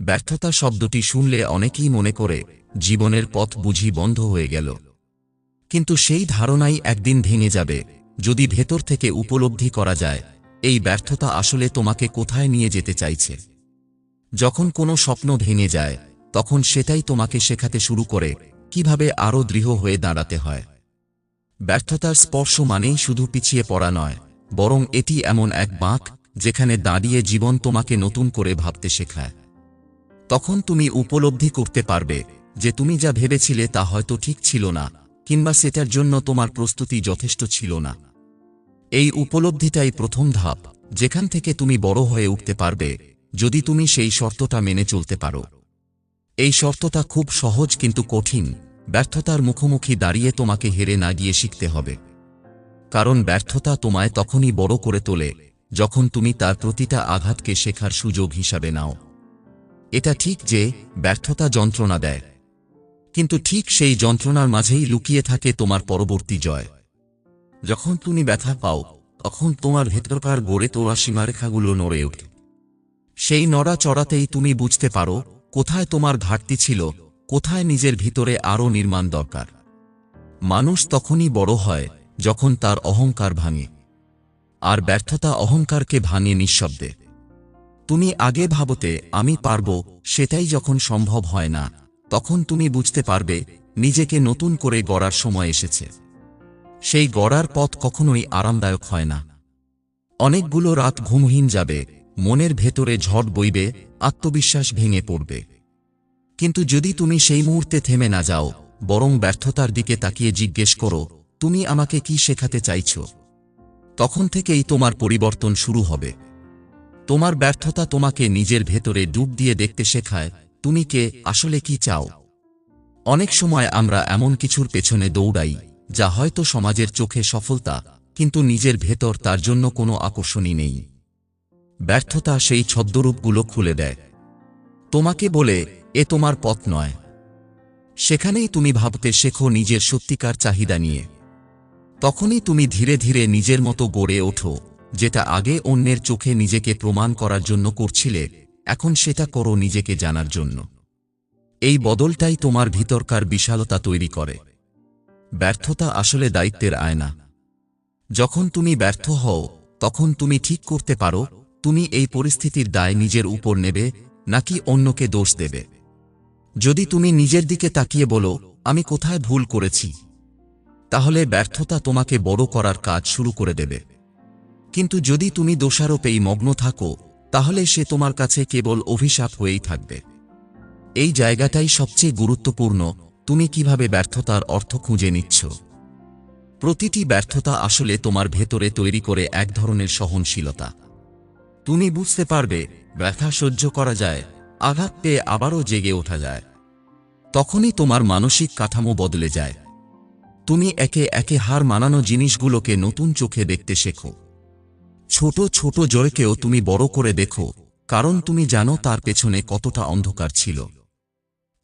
ব্যর্থতা শব্দটি শুনলে অনেকেই মনে করে, জীবনের পথ বুঝি বন্ধ হয়ে গেল। কিন্তু সেই ধারণাই একদিন ভেঙে যাবে, যদি ভেতর থেকে উপলব্ধি করা যায়, এই ব্যর্থতা আসলে তোমাকে কোথায় নিয়ে যেতে চাইছে? যখন কোনো স্বপ্ন ভেঙে যায়, তখন সেটাই তোমাকে শেখাতে শুরু করে, কীভাবে আরও দৃঢ় হয়ে দাঁড়াতে হয়। ব্যর্থতার স্পর্শ মানেই শুধু পিছিয়ে পড়া নয়, বরং এটি এমন এক বাঁক, যেখানে দাঁড়িয়ে জীবন তোমাকে নতুন করে ভাবতে শেখায়। তখন তুমি উপলব্ধি করতে পারবে যে তুমি যা ভেবেছিলে তা হয়তো ঠিক ছিল না, কিংবা সেটার জন্য তোমার প্রস্তুতি যথেষ্ট ছিল না। এই উপলব্ধিটাই প্রথম ধাপ, যেখান থেকে তুমি বড় হয়ে উঠতে পারবে, যদি তুমি সেই শর্তটা মেনে চলতে পারো। এই শর্তটা খুব সহজ কিন্তু কঠিন, ব্যর্থতার মুখোমুখি দাঁড়িয়ে তোমাকে হেরে না গিয়ে শিখতে হবে। কারণ ব্যর্থতা তোমায় তখনই বড় করে তোলে, যখন তুমি তার প্রতিটা আঘাতকে শেখার সুযোগ হিসাবে নাও। এটা ঠিক যে ব্যর্থতা যন্ত্রণা দেয়। কিন্তু ঠিক সেই যন্ত্রণার মাঝেই লুকিয়ে থাকে তোমার পরবর্তী জয়। যখন তুমি ব্যথা পাও, তখন তোমার ভেতরকার গড়ে তোলা সীমারেখাগুলো নড়ে ওঠে। সেই নড়া চড়াতেই তুমি বুঝতে পারো, কোথায় তোমার ঘাটতি ছিল, কোথায় নিজের ভিতরে আরও নির্মাণ দরকার। মানুষ তখনই বড় হয়, যখন তার অহংকার ভাঙে। আর ব্যর্থতা অহংকারকে ভাঙে নিঃশব্দে। তুমি আগে ভাবতে, আমি পারব, সেটাই যখন সম্ভব হয় না, তখন তুমি বুঝতে পারবে, নিজেকে নতুন করে গড়ার সময় এসেছে। সেই গড়ার পথ কখনোই আরামদায়ক হয় না। অনেকগুলো রাত ঘুমহীন যাবে, মনের ভেতরে ঝড় বইবে, আত্মবিশ্বাস ভেঙে পড়বে। কিন্তু যদি তুমি সেই মুহূর্তে থেমে না যাও, বরং ব্যর্থতার দিকে তাকিয়ে জিজ্ঞেস করো, তুমি আমাকে কি শেখাতে চাইছ? তখন থেকেই তোমার পরিবর্তন শুরু হবে। তোমার ব্যর্থতা তোমাকে নিজের ভেতরে ডুব দিয়ে দেখতে শেখায়, তুমি কে, আসলে কি চাও? অনেক সময় আমরা এমন কিছুর পেছনে দৌড়াই, যা হয়তো সমাজের চোখে সফলতা, কিন্তু নিজের ভেতর তার জন্য কোনো আকর্ষণই নেই। ব্যর্থতা সেই ছদ্মরূপগুলো খুলে দেয়। তোমাকে বলে, এ তোমার পথ নয়। সেখানেই তুমি ভাবতে শেখো নিজের সত্যিকার চাহিদা নিয়ে। তখনই তুমি ধীরে ধীরে নিজের মতো গড়ে ওঠো। যেটা আগে অন্যের চোখে নিজেকে প্রমাণ করার জন্য করছিলে, এখন সেটা করো নিজেকে জানার জন্য। এই বদলটাই তোমার ভিতরকার বিশালতা তৈরি করে। ব্যর্থতা আসলে দায়িত্বের আয়না। যখন তুমি ব্যর্থ হও, তখন তুমি ঠিক করতে পারো, তুমি এই পরিস্থিতির দায় নিজের উপর নেবে, নাকি অন্যকে দোষ দেবে। যদি তুমি নিজের দিকে তাকিয়ে বলো, আমি কোথায় ভুল করেছি? তাহলে ব্যর্থতা তোমাকে বড় করার কাজ শুরু করে দেবে। কিন্তু যদি তুমি দোষারোপেই মগ্ন থাকো, তাহলে সে তোমার কাছে কেবল অভিশাপ হয়েই থাকবে। এই জায়গাটাই সবচেয়ে গুরুত্বপূর্ণ, তুমি কীভাবে ব্যর্থতার অর্থ খুঁজে নিচ্ছ? প্রতিটি ব্যর্থতা আসলে তোমার ভেতরে তৈরি করে এক ধরনের সহনশীলতা। তুমি বুঝতে পারবে, ব্যথা সহ্য করা যায়, আঘাত পেয়ে আবারও জেগে ওঠা যায়। তখনই তোমার মানসিক কাঠামো বদলে যায়। তুমি একে একে হার মানানো জিনিসগুলোকে নতুন চোখে দেখতে শেখো। ছোট ছোট জয়কেও তুমি বড় করে দেখো, কারণ তুমি জানো তার পেছনে কতটা অন্ধকার ছিল।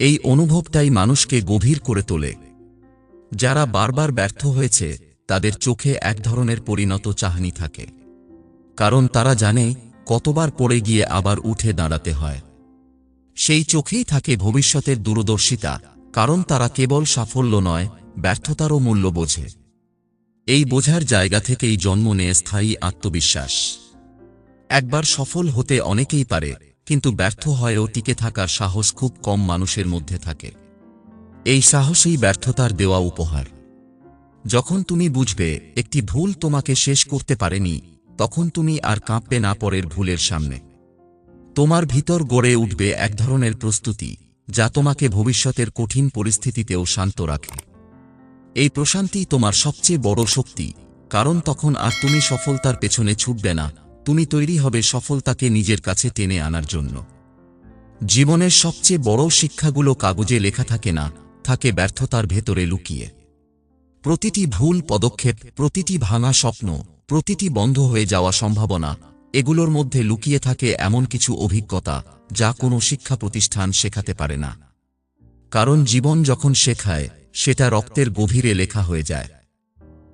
এই অনুভবটাই মানুষকে গভীর করে তোলে। যারা বারবার ব্যর্থ হয়েছে, তাদের চোখে এক ধরনের পরিণত চাহনি থাকে। কারণ তারা জানে, কতবার পড়ে গিয়ে আবার উঠে দাঁড়াতে হয়। সেই চোখেই থাকে ভবিষ্যতের দূরদর্শিতা, কারণ তারা কেবল সাফল্য নয়, ব্যর্থতারও মূল্য বোঝে। এই বোঝার জায়গা থেকেই জন্ম নেয় স্থায়ী আত্মবিশ্বাস। একবার সফল হতে অনেকেই পারে, কিন্তু ব্যর্থ হয়েও টিকে থাকার সাহস খুব কম মানুষের মধ্যে থাকে। এই সাহসেই ব্যর্থতার দেওয়া উপহার। যখন তুমি বুঝবে একটি ভুল তোমাকে শেষ করতে পারেনি, তখন তুমি আর কাঁপবে না পরের ভুলের সামনে। তোমার ভিতর গড়ে উঠবে এক ধরনের প্রস্তুতি, যা তোমাকে ভবিষ্যতের কঠিন পরিস্থিতিতেও শান্ত রাখে। এই প্রশান্তি তোমার সবচেয়ে বড় শক্তি, কারণ তখন আর তুমি সফলতার পেছনে ছুটবে না, তুমি তৈরি হবে সফলতাকে নিজের কাছে টেনে আনার জন্য। জীবনের সবচেয়ে বড় শিক্ষাগুলো কাগজে লেখা থাকে না, থাকে ব্যর্থতার ভেতরে লুকিয়ে। প্রতিটি ভুল পদক্ষেপ, প্রতিটি ভাঙা স্বপ্ন, প্রতিটি বন্ধ হয়ে যাওয়া সম্ভাবনা, এগুলোর মধ্যে লুকিয়ে থাকে এমন কিছু অভিজ্ঞতা, যা কোনো শিক্ষা প্রতিষ্ঠান শেখাতে পারে না। কারণ জীবন যখন শেখায় সেটা রক্তের গভীরে লেখা হয়ে যায়।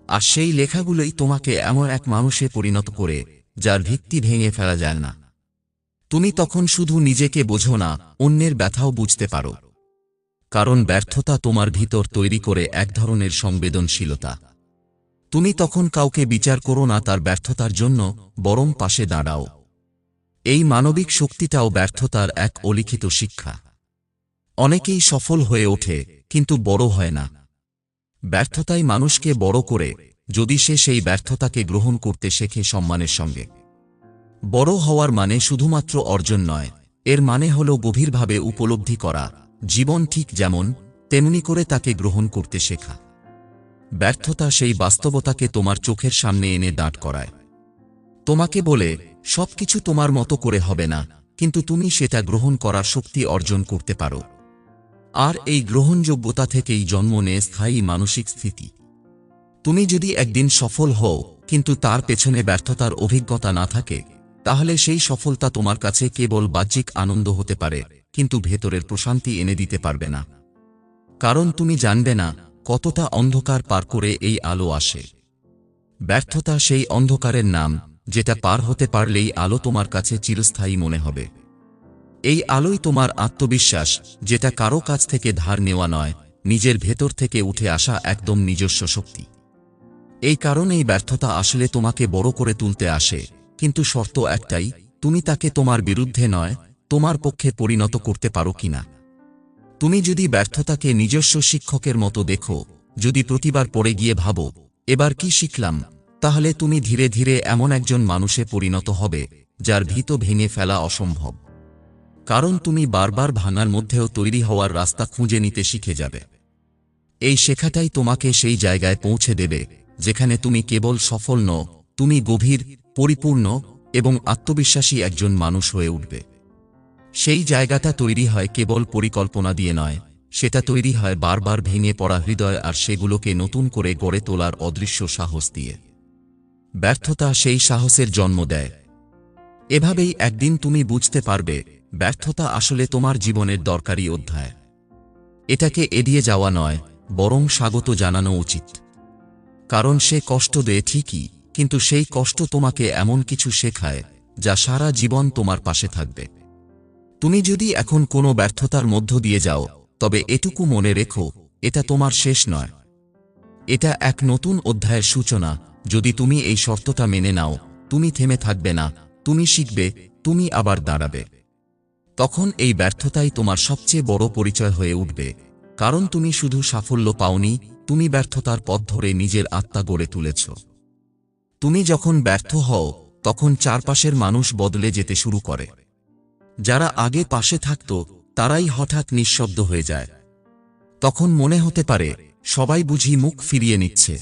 আর সেই লেখাগুলোই তোমাকে এমন এক মানুষে পরিণত করে, যার ভিত্তি ভেঙে ফেলা যায় না। তুমি তখন শুধু নিজেকে বোঝো না, অন্যের ব্যথাও বুঝতে পারো। কারণ ব্যর্থতা তোমার ভিতর তৈরি করে এক ধরনের সংবেদনশীলতা। তুমি তখন কাউকে বিচার করো না তার ব্যর্থতার জন্য, বরং পাশে দাঁড়াও। এই মানবিক শক্তিটাও ব্যর্থতার এক অলিখিত শিক্ষা। অনেকেই সফল হয়ে ওঠে কিন্তু বড় হয় না। ব্যর্থতাই মানুষকে বড় করে, যদি সে সেই ব্যর্থতাকে গ্রহণ করতে শেখে সম্মানের সঙ্গে। বড় হওয়ার মানে শুধুমাত্র অর্জন নয়, এর মানে হল গভীরভাবে উপলব্ধি করা, জীবন ঠিক যেমন, তেমনি করে তাকে গ্রহণ করতে শেখা। ব্যর্থতা সেই বাস্তবতাকে তোমার চোখের সামনে এনে দাঁড় করায়। তোমাকে বলে, সবকিছু তোমার মতো করে হবে না, কিন্তু তুমি সেটা গ্রহণ করার শক্তি অর্জন করতে পারো। আর এই গ্রহণযোগ্যতা থেকেই জন্ম নেয় স্থায়ী মানসিক স্থিতি। তুমি যদি একদিন সফল হও, কিন্তু তার পেছনে ব্যর্থতার অভিজ্ঞতা না থাকে, তাহলে সেই সফলতা তোমার কাছে কেবল বাহ্যিক আনন্দ হতে পারে, কিন্তু ভেতরের প্রশান্তি এনে দিতে পারবে না। কারণ তুমি জানবে না কতটা অন্ধকার পার করে এই আলো আসে। ব্যর্থতা সেই অন্ধকারের নাম, যেটা পার হতে পারলেই আলো তোমার কাছে চিরস্থায়ী মনে হবে। এই আলোই তোমার আত্মবিশ্বাস, যেটা কারও কাছ থেকে ধার নেওয়া নয়, নিজের ভেতর থেকে উঠে আসা একদম নিজস্ব শক্তি। এই কারণেই ব্যর্থতা আসলে তোমাকে বড় করে তুলতে আসে, কিন্তু শর্ত একটাই, তুমি তাকে তোমার বিরুদ্ধে নয়, তোমার পক্ষে পরিণত করতে পারো কিনা। তুমি যদি ব্যর্থতাকে নিজস্ব শিক্ষকের মতো দেখো, যদি প্রতিবার পড়ে গিয়ে ভাবো, এবার কি শিখলাম? তাহলে তুমি ধীরে ধীরে এমন একজন মানুষে পরিণত হবে, যার ভীত ভেঙে ফেলা অসম্ভব। কারণ তুমি বারবার ভাঙার মধ্যেও তৈরি হওয়ার রাস্তা খুঁজে নিতে শিখে যাবে। এই শেখাটাই তোমাকে সেই জায়গায় পৌঁছে দেবে, যেখানে তুমি কেবল সফল ন তুমি গভীর, পরিপূর্ণ এবং আত্মবিশ্বাসী একজন মানুষ হয়ে উঠবে। সেই জায়গাটা তৈরি হয় কেবল পরিকল্পনা দিয়ে নয়, সেটা তৈরি হয় বারবার ভেঙে পড়া হৃদয় আর সেগুলোকে নতুন করে গড়ে তোলার অদৃশ্য সাহস দিয়ে। ব্যর্থতা সেই সাহসের জন্ম দেয়। এভাবেই একদিন তুমি বুঝতে পারবে ব্যর্থতা আসলে তোমার জীবনের দরকারি অধ্যায়। এটাকে এড়িয়ে যাওয়া নয়, বরং স্বাগত জানানো উচিত। কারণ সে কষ্ট দেয় ঠিকই, কিন্তু সেই কষ্ট তোমাকে এমন কিছু শেখায়, যা সারা জীবন তোমার পাশে থাকবে। তুমি যদি এখন কোনো ব্যর্থতার মধ্য দিয়ে যাও, তবে এটুকু মনে রেখো, এটা তোমার শেষ নয়। এটা এক নতুন অধ্যায়ের সূচনা, যদি তুমি এই শর্তটা মেনে নাও, তুমি থেমে থাকবে না, তুমি শিখবে, তুমি আবার দাঁড়াবে। তখন এই ব্যর্থতাই তোমার সবচেয়ে বড় পরিচয় হয়ে উঠবে। কারণ তুমি শুধু সাফল্য পাওনি, তুমি ব্যর্থতার পথ ধরে নিজের আত্মা গড়ে তুলেছ। তুমি যখন ব্যর্থ হও, তখন চারপাশের মানুষ বদলে যেতে শুরু করে। যারা আগে পাশে থাকত, তারাই হঠাৎ নিঃশব্দ হয়ে যায়। তখন মনে হতে পারে, সবাই বুঝি মুখ ফিরিয়ে নিচ্ছে।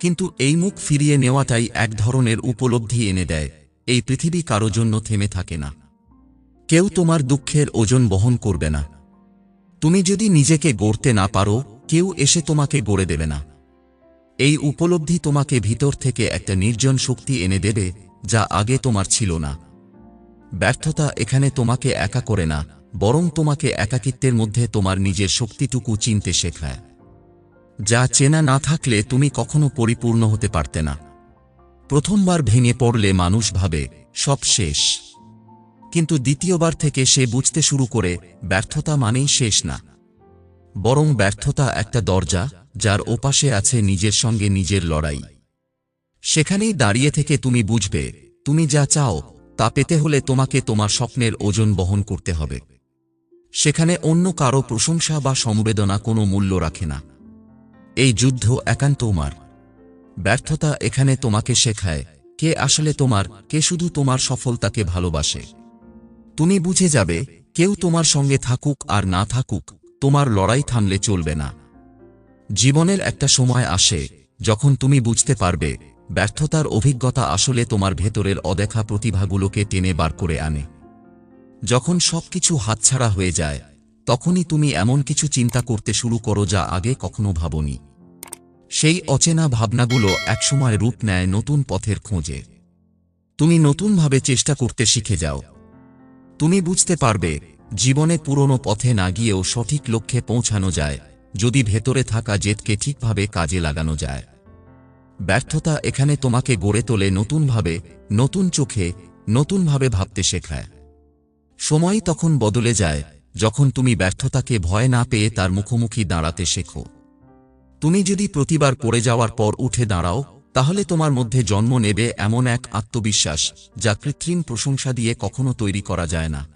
কিন্তু এই মুখ ফিরিয়ে নেওয়াটাই এক ধরনের উপলব্ধি এনে দেয়, এই পৃথিবী কারও জন্য থেমে থাকে না। কেউ তোমার দুঃখের ওজন বহন করবে না। তুমি যদি নিজেকে গড়তে না পারো, কেউ এসে তোমাকে গড়ে দেবে না। এই উপলব্ধি তোমাকে ভিতর থেকে একটা নির্জন শক্তি এনে দেবে, যা আগে তোমার ছিল না। ব্যর্থতা এখানে তোমাকে একা করে না, বরং তোমাকে একাকিত্বের মধ্যে তোমার নিজের শক্তিটুকু চিনতে শেখায়। যা চেনা না থাকলে তুমি কখনো পরিপূর্ণ হতে পারতে না। প্রথমবার ভেঙে পড়লে মানুষ ভাবে, সব শেষ। কিন্তু দ্বিতীয়বার থেকে সে বুঝতে শুরু করে, ব্যর্থতা মানেই শেষ না। বরং ব্যর্থতা একটা দরজা, যার ওপাশে আছে নিজের সঙ্গে নিজের লড়াই। সেখানেই দাঁড়িয়ে থেকে তুমি বুঝবে, তুমি যা চাও, তা পেতে হলে তোমাকে তোমার স্বপ্নের ওজন বহন করতে হবে। সেখানে অন্য কারও প্রশংসা বা সমবেদনা কোনো মূল্য রাখে না। এই যুদ্ধ একান্ত তোমার। ব্যর্থতা এখানে তোমাকে শেখায়, কে আসলে তোমার, কে শুধু তোমার সফলতাকে ভালোবাসে। তুমি বুঝে যাবে, কেউ তোমার সঙ্গে থাকুক আর না থাকুক, তোমার লড়াই থামলে চলবে না। জীবনের একটা সময় আসে, যখন তুমি বুঝতে পারবে, ব্যর্থতার অভিজ্ঞতা আসলে তোমার ভেতরের অদেখা প্রতিভাগুলোকে টেনে বার করে আনে। যখন সবকিছু হাতছাড়া হয়ে যায়, তখনই তুমি এমন কিছু চিন্তা করতে শুরু করো যা আগে কখনো ভাবনি। সেই অচেনা ভাবনাগুলো একসময় রূপ নেয় নতুন পথের খোঁজে। তুমি নতুনভাবে চেষ্টা করতে শিখে যাও তুমি বুঝতে পারবে, জীবনে পুরনো পথে না গিয়েও সঠিক লক্ষ্যে পৌঁছানো যায়, যদি ভেতরে থাকা জেদকে ঠিকভাবে কাজে লাগানো যায়। ব্যর্থতা এখানে তোমাকে গড়ে তোলে নতুনভাবে, নতুন চোখে, নতুনভাবে ভাবতে শেখায়। সময় তখন বদলে যায়, যখন তুমি ব্যর্থতাকে ভয় না পেয়ে তার মুখোমুখি দাঁড়াতে শেখো। তুমি যদি প্রতিবার পড়ে যাওয়ার পর উঠে দাঁড়াও তাহলে তোমার মধ্যে জন্ম নেবে এমন এক আত্মবিশ্বাস, যা কৃত্রিম প্রশংসা দিয়ে কখনো তৈরি করা যায় না।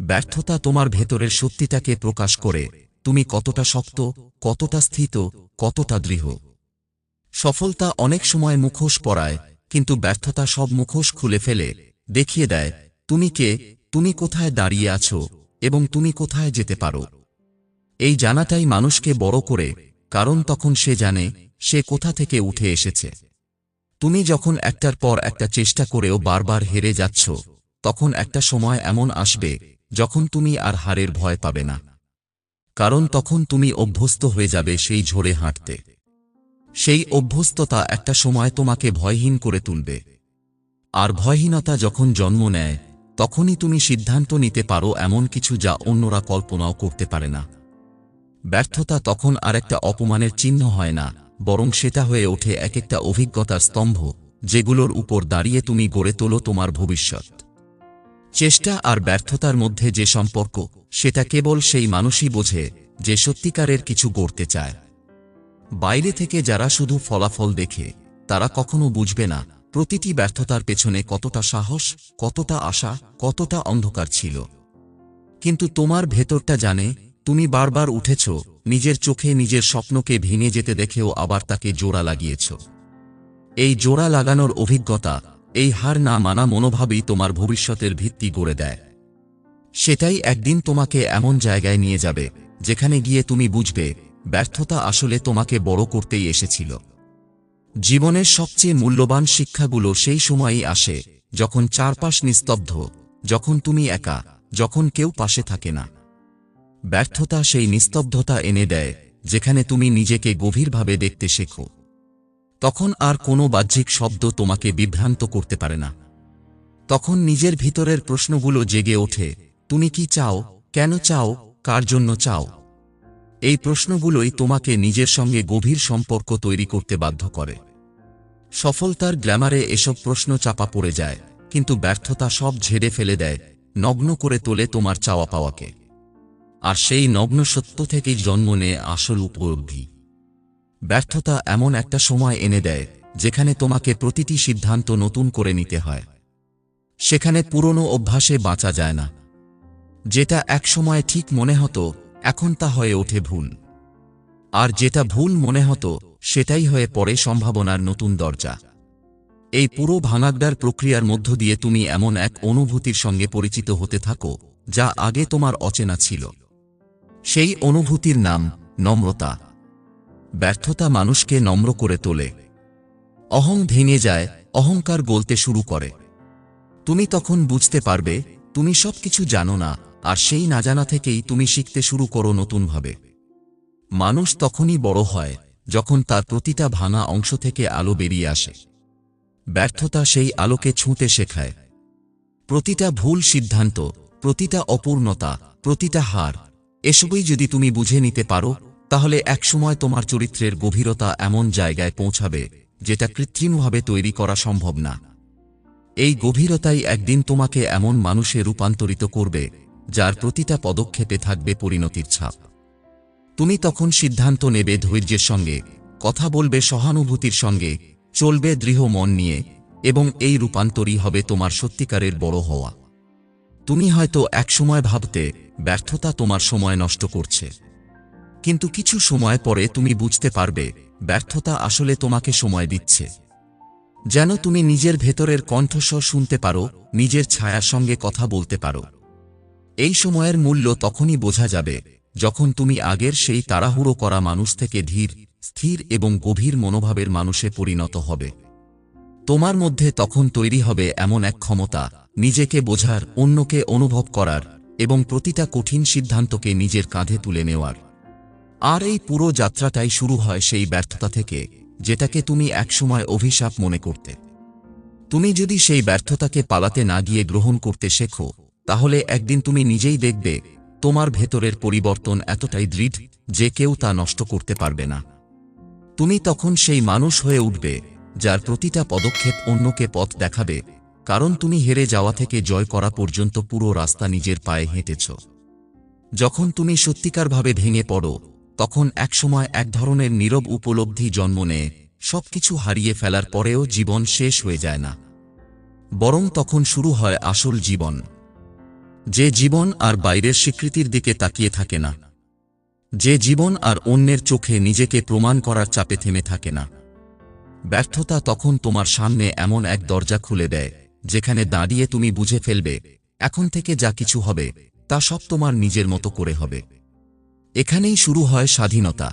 ব্যর্থতা তোমার ভেতরের সত্যিটাকে প্রকাশ করে, তুমি কতটা শক্ত, কতটা স্থিত, কতটা দৃঢ়। সফলতা অনেক সময় মুখোশ পরায়, কিন্তু ব্যর্থতা সব মুখোশ খুলে ফেলে, দেখিয়ে দেয়, তুমি কে? তুমি কোথায় দাঁড়িয়ে আছো? এবং তুমি কোথায় যেতে পারো? এই জানাটাই মানুষকে বড় করে, কারণ তখন সে জানে সে কোথা থেকে উঠে এসেছে? তুমি যখন একটার পর একটা চেষ্টা করেও বারবার হেরে যাচ্ছ, তখন একটা সময় এমন আসবে যখন তুমি আর হারের ভয় পাবে না। কারণ তখন তুমি অভ্যস্ত হয়ে যাবে সেই ঝোরে হাঁটতে। সেই অভ্যস্ততা একটা সময় তোমাকে ভয়হীন করে তুলবে। আর ভয়হীনতা যখন জন্ম নেয়, তখনই তুমি সিদ্ধান্ত নিতে পারো এমন কিছু যা অন্যরা কল্পনাও করতে পারে না। ব্যর্থতা তখন আর একটা অপমানের চিহ্ন হয় না বরং সেটা হয়ে ওঠে এক একটা অভিজ্ঞতার স্তম্ভ, যেগুলোর উপর দাঁড়িয়ে তুমি গড়ে তোলো তোমার ভবিষ্যৎ। চেষ্টা আর ব্যর্থতার মধ্যে যে সম্পর্ক, সেটা কেবল সেই মানুষই বোঝে যে সত্যিকারের কিছু গড়তে চায়। বাইরে থেকে যারা শুধু ফলাফল দেখে, তারা কখনো বুঝবে না প্রতিটি ব্যর্থতার পেছনে কতটা সাহস, কতটা আশা, কতটা অন্ধকার ছিল। কিন্তু তোমার ভেতরটা জানে, তুমি বারবার উঠেছ নিজের চোখে নিজের স্বপ্নকে ভেঙে যেতে দেখেও আবার তাকে জোড়া লাগিয়েছ। এই জোড়া লাগানোর অভিজ্ঞতা, এই হার না মানা মনোভাবই তোমার ভবিষ্যতের ভিত্তি গড়ে দেয়। সেটাই একদিন তোমাকে এমন জায়গায় নিয়ে যাবে, যেখানে গিয়ে তুমি বুঝবে, ব্যর্থতা আসলে তোমাকে বড় করতেই এসেছিল। জীবনের সবচেয়ে মূল্যবান শিক্ষাগুলো সেই সময়ই আসে, যখন চারপাশ নিস্তব্ধ, যখন তুমি একা, যখন কেউ পাশে থাকে না। ব্যর্থতা সেই নিস্তব্ধতা এনে দেয়, যেখানে তুমি নিজেকে গভীরভাবে দেখতে শেখো। তখন আর কোনো বাহ্যিক শব্দ তোমাকে বিভ্রান্ত করতে পারে না। তখন নিজের ভিতরের প্রশ্নগুলো জেগে ওঠে, তুমি কি চাও? কেন চাও? কার জন্য চাও? এই প্রশ্নগুলোই তোমাকে নিজের সঙ্গে গভীর সম্পর্ক তৈরি করতে বাধ্য করে। সফলতার গ্ল্যামারে এসব প্রশ্ন চাপা পড়ে যায়, কিন্তু ব্যর্থতা সব ঝেড়ে ফেলে দেয়, নগ্ন করে তোলে তোমার চাওয়া পাওয়াকে আর সেই নগ্ন সত্য থেকেই জন্ম নেয় আসল উপলব্ধি। ব্যর্থতা এমন একটা সময় এনে দেয়, যেখানে তোমাকে প্রতিটি সিদ্ধান্ত নতুন করে নিতে হয়। সেখানে পুরনো অভ্যাসে বাঁচা যায় না। যেটা একসময় ঠিক মনে হতো, এখন তা হয়ে ওঠে ভুল। আর যেটা ভুল মনে হতো, সেটাই হয়ে পড়ে সম্ভাবনার নতুন দরজা। এই পুরো ভাঙাগডার প্রক্রিয়ার মধ্য দিয়ে তুমি এমন এক অনুভূতির সঙ্গে পরিচিত হতে থাকো, যা আগে তোমার অচেনা ছিল। সেই অনুভূতির নাম নম্রতা। ব্যর্থতা মানুষকে নম্র করে তোলে। অহং ভেঙে যায়, অহংকার গলতে শুরু করে। তুমি তখন বুঝতে পারবে, তুমি সবকিছু জানো না, আর সেই না জানা থেকেই তুমি শিখতে শুরু করো নতুনভাবে। মানুষ তখনই বড় হয়, যখন তার প্রতিটা ভাঙা অংশ থেকে আলো বেরিয়ে আসে। ব্যর্থতা সেই আলোকে ছুঁতে শেখায়। প্রতিটা ভুল সিদ্ধান্ত, প্রতিটা অপূর্ণতা, প্রতিটা হার এসবই যদি তুমি বুঝে নিতে পারো, তাহলে একসময় তোমার চরিত্রের গভীরতা এমন জায়গায় পৌঁছাবে, যেটা কৃত্রিমভাবে তৈরি করা সম্ভব না। এই গভীরতাই একদিন তোমাকে এমন মানুষে রূপান্তরিত করবে, যার প্রতিটা পদক্ষেপে থাকবে পরিণতির ছাপ। তুমি তখন সিদ্ধান্ত নেবে ধৈর্যের সঙ্গে, কথা বলবে সহানুভূতির সঙ্গে, চলবে দৃঢ় মন নিয়ে, এবং এই রূপান্তরই হবে তোমার সত্যিকারের বড় হওয়া। তুমি হয়তো একসময় ভাবতে ব্যর্থতা তোমার সময় নষ্ট করছে। কিন্তু কিছু সময় পরে তুমি বুঝতে পারবে, ব্যর্থতা আসলে তোমাকে সময় দিচ্ছে। যেন তুমি নিজের ভেতরের কণ্ঠস্বর শুনতে পারো, নিজের ছায়ার সঙ্গে কথা বলতে পারো। এই সময়ের মূল্য তখনই বোঝা যাবে, যখন তুমি আগের সেই তাড়াহুড়ো করা মানুষ থেকে ধীর, স্থির এবং গভীর মনোভাবের মানুষে পরিণত হবে। তোমার মধ্যে তখন তৈরি হবে এমন এক ক্ষমতা, নিজেকে বোঝার, অন্যকে অনুভব করার এবং প্রতিটা কঠিন সিদ্ধান্তকে নিজের কাঁধে তুলে নেওয়ার। আর এই পুরো যাত্রাটাই শুরু হয় সেই ব্যর্থতা থেকে, যেটাকে তুমি একসময় অভিশাপ মনে করতে। তুমি যদি সেই ব্যর্থতাকে পালাতে না গিয়ে গ্রহণ করতে শেখো, তাহলে একদিন তুমি নিজেই দেখবে, তোমার ভেতরের পরিবর্তন এতটাই দৃঢ় যে কেউ তা নষ্ট করতে পারবে না। তুমি তখন সেই মানুষ হয়ে উঠবে, যার প্রতিটা পদক্ষেপ অন্যকে পথ দেখাবে কারণ তুমি হেরে যাওয়া থেকে জয় করা পর্যন্ত পুরো রাস্তা নিজের পায়ে হেঁটেছ। যখন তুমি সত্যিকারভাবে ভেঙে পড়ো, তখন একসময় এক ধরনের নীরব উপলব্ধি জন্ম নেয়, সবকিছু হারিয়ে ফেলার পরেও জীবন শেষ হয়ে যায় না। বরং তখন শুরু হয় আসল জীবন। যে জীবন আর বাইরের স্বীকৃতির দিকে তাকিয়ে থাকে না। যে জীবন আর অন্যের চোখে নিজেকে প্রমাণ করার চাপে থেমে থাকে না। ব্যর্থতা তখন তোমার সামনে এমন এক দরজা খুলে দেয়। যেখানে দাঁড়িয়ে তুমি বুঝে ফেলবে, এখন থেকে যা কিছু হবে, তা সব তোমার নিজের মতো করে হবে। এখানেই শুরু হয় স্বাধীনতা।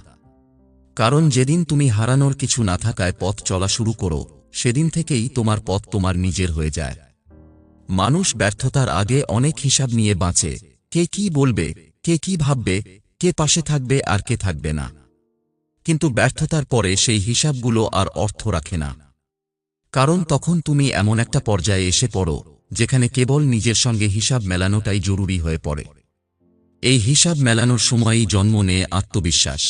কারণ যেদিন তুমি হারানোর কিছু না থাকায় পথ চলা শুরু করো, সেদিন থেকেই তোমার পথ তোমার নিজের হয়ে যায়। মানুষ ব্যর্থতার আগে অনেক হিসাব নিয়ে বাঁচে, কে কি বলবে, কে কি ভাববে, কে পাশে থাকবে আর কে থাকবে না। কিন্তু ব্যর্থতার পরে সেই হিসাবগুলো আর অর্থ রাখে না। কারণ তখন তুমি এমন একটা পর্যায়ে এসে পড়ো, যেখানে কেবল নিজের সঙ্গে হিসাব মেলানোটাই জরুরি হয়ে পড়ে। এই হিসাব মেলানোর সময়ই জন্ম নেয় আত্মবিশ্বাস।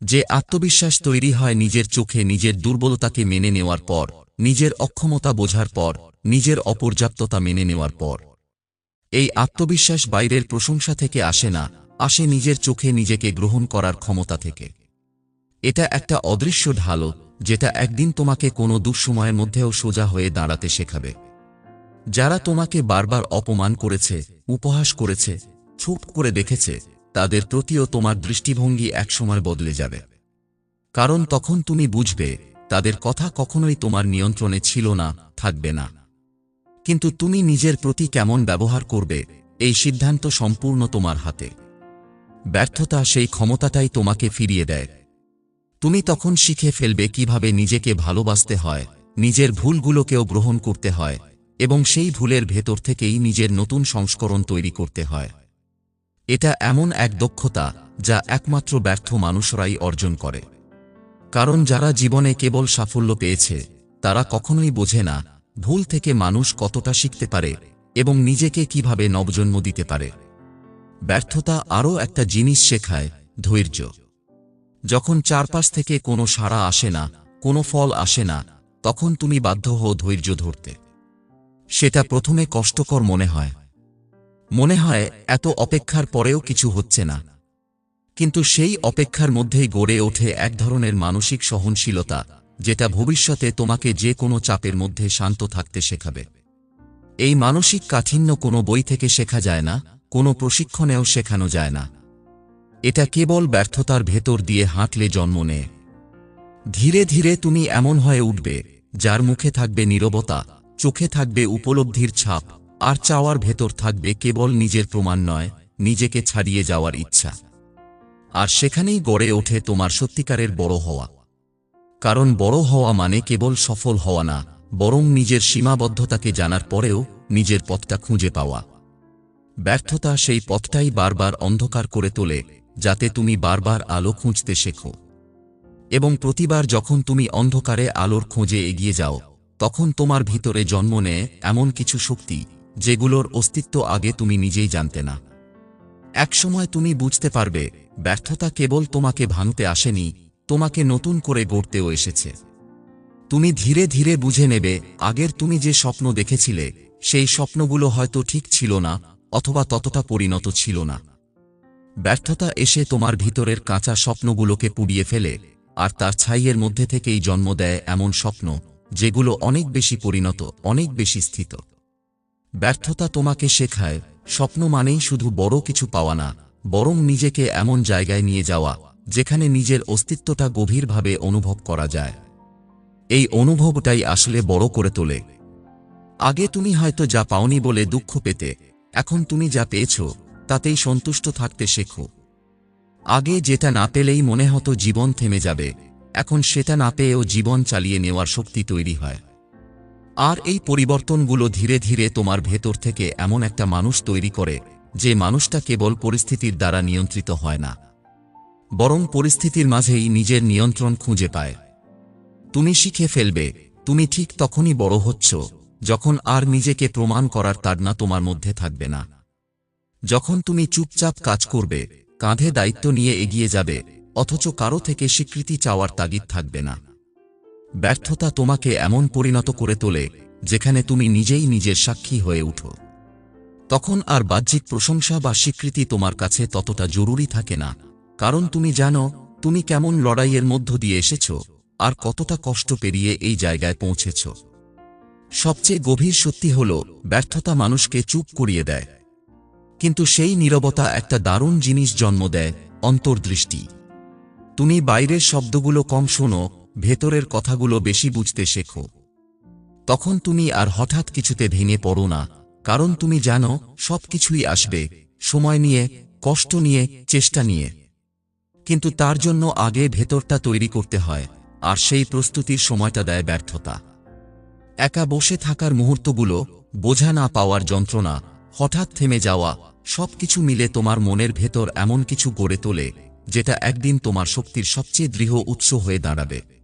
যে আত্মবিশ্বাস তৈরি হয় নিজের চোখে নিজের দুর্বলতাকে মেনে নেওয়ার পর, নিজের অক্ষমতা বোঝার পর, নিজের অপর্যাপ্ততা মেনে নেওয়ার পর। এই আত্মবিশ্বাস বাইরের প্রশংসা থেকে আসে না, আসে নিজের চোখে নিজেকে গ্রহণ করার ক্ষমতা থেকে। এটা একটা অদৃশ্য ঢালো যেটা একদিন তোমাকে কোনো দুঃসময়ের মধ্যেও সোজা হয়ে দাঁড়াতে শেখাবে। যারা তোমাকে বারবার অপমান করেছে, উপহাস করেছে, চুপ করে দেখেছে, তাদের প্রতিও তোমার দৃষ্টিভঙ্গি একসময় বদলে যাবে। কারণ তখন তুমি বুঝবে, তাদের কথা কখনোই তোমার নিয়ন্ত্রণে ছিল না, থাকবে না। কিন্তু তুমি নিজের প্রতি কেমন ব্যবহার করবে, এই সিদ্ধান্ত সম্পূর্ণ তোমার হাতে। ব্যর্থতা সেই ক্ষমতাটাই তোমাকে ফিরিয়ে দেয়। তুমি তখন শিখে ফেলবে কীভাবে নিজেকে ভালোবাসতে হয়, নিজের ভুলগুলোকেও গ্রহণ করতে হয়, এবং সেই ভুলের ভেতর থেকেই নিজের নতুন সংস্করণ তৈরি করতে হয়। এটা এমন এক দক্ষতা, যা একমাত্র ব্যর্থ মানুষরাই অর্জন করে। কারণ যারা জীবনে কেবল সাফল্য পেয়েছে, তারা কখনোই বোঝে না, ভুল থেকে মানুষ কতটা শিখতে পারে, এবং নিজেকে কীভাবে নবজন্ম দিতে পারে। ব্যর্থতা আরও একটা জিনিস শেখায়, ধৈর্য। যখন চারপাশ থেকে কোনো সাড়া আসে না, কোনো ফল আসে না, তখন তুমি বাধ্য হও ধৈর্য ধরতে। সেটা প্রথমে কষ্টকর মনে হয়। মনে হয়, এত অপেক্ষার পরেও কিছু হচ্ছে না। কিন্তু সেই অপেক্ষার মধ্যেই গড়ে ওঠে এক ধরনের মানসিক সহনশীলতা, যেটা ভবিষ্যতে তোমাকে যে কোনো চাপের মধ্যে শান্ত থাকতে শেখাবে। এই মানসিক কাঠিন্য কোনো বই থেকে শেখা যায় না, কোনো প্রশিক্ষণেও শেখানো যায় না। এটা কেবল ব্যর্থতার ভেতর দিয়ে হাঁটলে জন্ম নেয় ধীরে ধীরে তুমি এমন হয়ে উঠবে, যার মুখে থাকবে নীরবতা, চোখে থাকবে উপলব্ধির ছাপ, আর চাওয়ার ভেতর থাকবে কেবল নিজের প্রমাণ নয়, নিজেকে ছাড়িয়ে যাওয়ার ইচ্ছা। আর সেখানেই গড়ে ওঠে তোমার সত্যিকারের বড় হওয়া। কারণ বড় হওয়া মানে কেবল সফল হওয়া না, বরং নিজের সীমাবদ্ধতাকে জানার পরেও নিজের পথটা খুঁজে পাওয়া। ব্যর্থতা সেই পথটাই বারবার অন্ধকার করে তোলে যাতে তুমি বারবার আলো খুঁজতে শেখো। এবং প্রতিবার যখন তুমি অন্ধকারে আলোর খোঁজে এগিয়ে যাও, তখন তোমার ভিতরে জন্ম নেয় এমন কিছু শক্তি, যেগুলোর অস্তিত্ব আগে তুমি নিজেই জানতে না। একসময় তুমি বুঝতে পারবে, ব্যর্থতা কেবল তোমাকে ভাঙতে আসেনি, তোমাকে নতুন করে গড়তেও এসেছে। তুমি ধীরে ধীরে বুঝে নেবে, আগের তুমি যে স্বপ্ন দেখেছিলে, সেই স্বপ্নগুলো হয়তো ঠিক ছিল না, অথবা ততটা পরিণত ছিল না। ব্যর্থতা এসে তোমার ভিতরের কাঁচা স্বপ্নগুলোকে পুড়িয়ে ফেলে, আর তার ছাইয়ের মধ্যে থেকেই জন্ম দেয় এমন স্বপ্ন, যেগুলো অনেক বেশি পরিণত, অনেক বেশি স্থিত। ব্যর্থতা তোমাকে শেখায়, স্বপ্ন মানেই শুধু বড় কিছু পাওয়া না, বরং নিজেকে এমন জায়গায় নিয়ে যাওয়া, যেখানে নিজের অস্তিত্বটা গভীরভাবে অনুভব করা যায়। এই অনুভবটাই আসলে বড় করে তোলে। আগে তুমি হয়তো যা পাওনি বলে দুঃখ পেতে, এখন তুমি যা পেয়েছ তাতেই সন্তুষ্ট থাকতে শেখো। আগে যেটা না পেলেই মনে হতো জীবন থেমে যাবে, এখন সেটা না পেয়েও জীবন চালিয়ে নেওয়ার শক্তি তৈরি হয়। আর এই পরিবর্তনগুলো ধীরে ধীরে তোমার ভেতর থেকে এমন একটা মানুষ তৈরি করে, যে মানুষটা কেবল পরিস্থিতির দ্বারা নিয়ন্ত্রিত হয় না। বরং পরিস্থিতির মাঝেই নিজের নিয়ন্ত্রণ খুঁজে পায়। তুমি শিখে ফেলবে, তুমি ঠিক তখনই বড় হচ্ছ, যখন আর নিজেকে প্রমাণ করার তাড়না তোমার মধ্যে থাকবে না। যখন তুমি চুপচাপ কাজ করবে, কাঁধে দায়িত্ব নিয়ে এগিয়ে যাবে, অথচ কারও থেকে স্বীকৃতি চাওয়ার তাগিদ থাকবে না। ব্যর্থতা তোমাকে এমন পরিণত করে তোলে, যেখানে তুমি নিজেই নিজের সাক্ষী হয়ে উঠো। তখন আর বাহ্যিক প্রশংসা বা স্বীকৃতি তোমার কাছে ততটা জরুরি থাকে না, কারণ তুমি জানো, তুমি কেমন লড়াইয়ের মধ্য দিয়ে এসেছ, আর কতটা কষ্ট পেরিয়ে এই জায়গায় পৌঁছেছ। সবচেয়ে গভীর সত্যি হল, ব্যর্থতা মানুষকে চুপ করিয়ে দেয়। কিন্তু সেই নীরবতা একটা দারুণ জিনিস জন্ম দেয়, অন্তর্দৃষ্টি। তুমি বাইরের শব্দগুলো কম শোনো, ভেতরের কথাগুলো বেশি বুঝতে শেখো। তখন তুমি আর হঠাৎ কিছুতে ভেঙে পড়ো না, কারণ তুমি জানো, সবকিছুই আসবে, সময় নিয়ে, কষ্ট নিয়ে, চেষ্টা নিয়ে। কিন্তু তার জন্য আগে ভেতরটা তৈরি করতে হয়, আর সেই প্রস্তুতির সময়টা দেয় ব্যর্থতা। একা বসে থাকার মুহূর্তগুলো, বোঝা না পাওয়ার যন্ত্রণা হঠাৎ থেমে যাওয়া সব কিছু মিলে তোমার মনের ভেতর এমন কিছু গড়ে তোলে, যেটা একদিন তোমার শক্তির সবচেয়ে দৃঢ় উৎস হয়ে দাঁড়াবে।